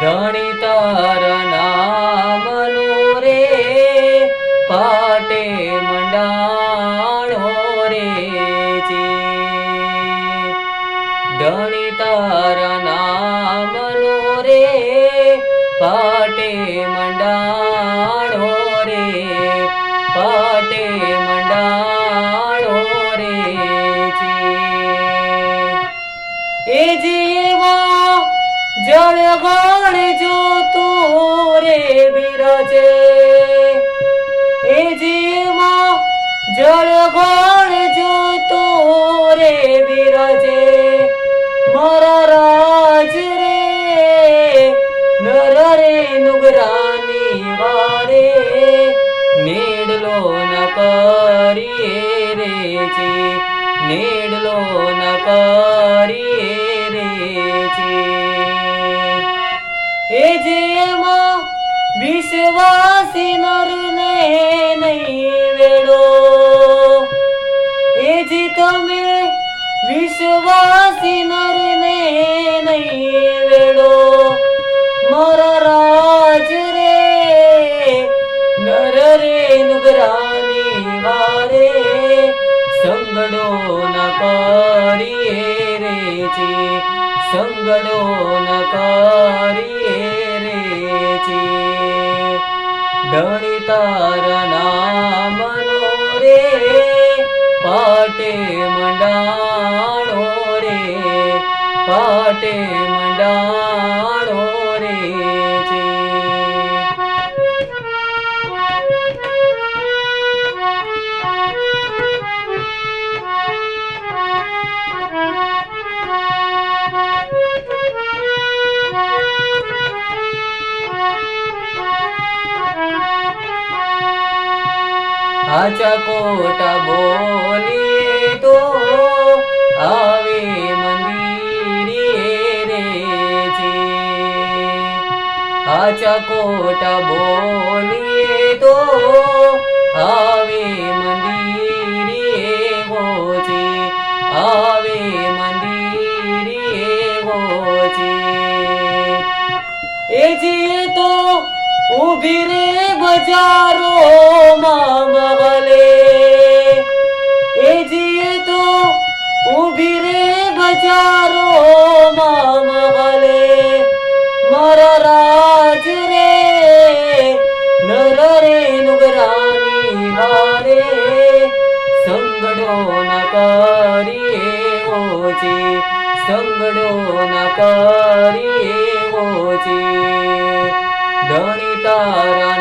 ધણી તારા નામનું રે પાટે મંડાણો રે છે ધણી તારા નામનું રે પાટે મંડાણો જળ ગણ જોતું રે બિરજે. એ જીવા જળ ગણ જોતું રે બિરજે. મારા રાજ રે, નર રે, નુગરાની વારે. નેડલો ન કરીએ રે છે નેડલો ન કરીએ રે છે એ જેમાં વિશ્વાસી નરને નહીં વેડો. એ જે તમે વિશ્વાસી નરને નહીં વેડો. મારા રાજ રે, નર રે, નુગરાની વારે, સંગડો ન કરીએ રે જે, સંગડો ન કરીએ પાટે મંડાણો રે પાટે મંડાણો રે છે. આચા કોટા બોલીએ આચા કોટા બોલીએ તો આવે મંદિરે ગો છે આવે મંદિરે ગો છે એ જીએ તો ઊભી રે બજારો માં મગલે એ જીએ તો ઊભી રે બજારો માં સંગડો ન કરીએ ઓછી સંગડો ન કરીએ ઓછી. ધણી તારા